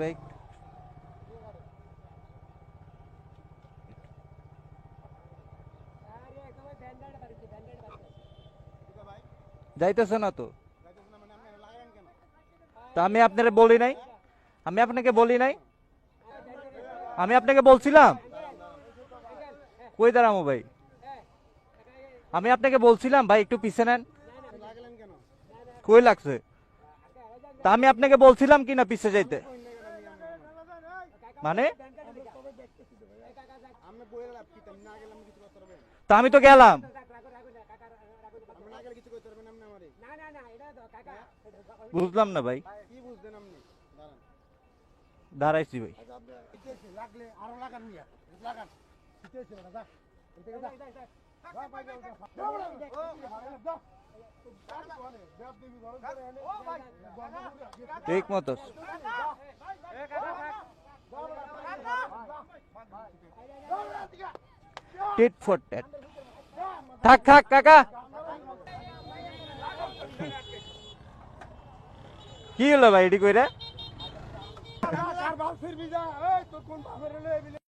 ভাই যাইতেছে না তো? তা আমি আপনারে বলি নাই। আমি আপনাকে বলি নাই। আমি আপনাকে বলছিলাম। কই দাঁড়ামো ভাই? আমি আপনাকে বলছিলাম, ভাই একটু পিছে নেন। কই লাগছে? তা আমি আপনাকে বলছিলাম কি না পিছে যাইতে? মানে? তা আমি তো গেলাম। বুঝলাম না ভাই। দাঁড়াইছি ভাই। লাগলে আরও টিট ফর টেট থাক থাক কাকা কি হলো ভাই এটি কইরা